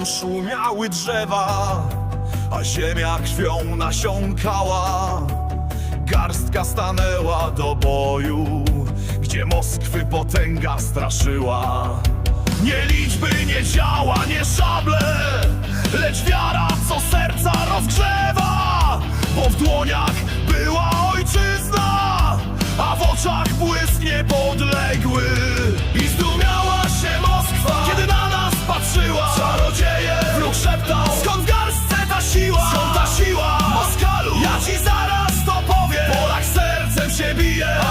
rosły drzewa, a ziemia krwią nasiąkała. Garstka stanęła do boju, gdzie Moskwy potęga straszyła. Nie liczby, nie działa, nie szable, lecz wiara, co serca rozgrzewa. Bo w dłoniach była ojczyzna, a w oczach błysk niepodległy. yeah.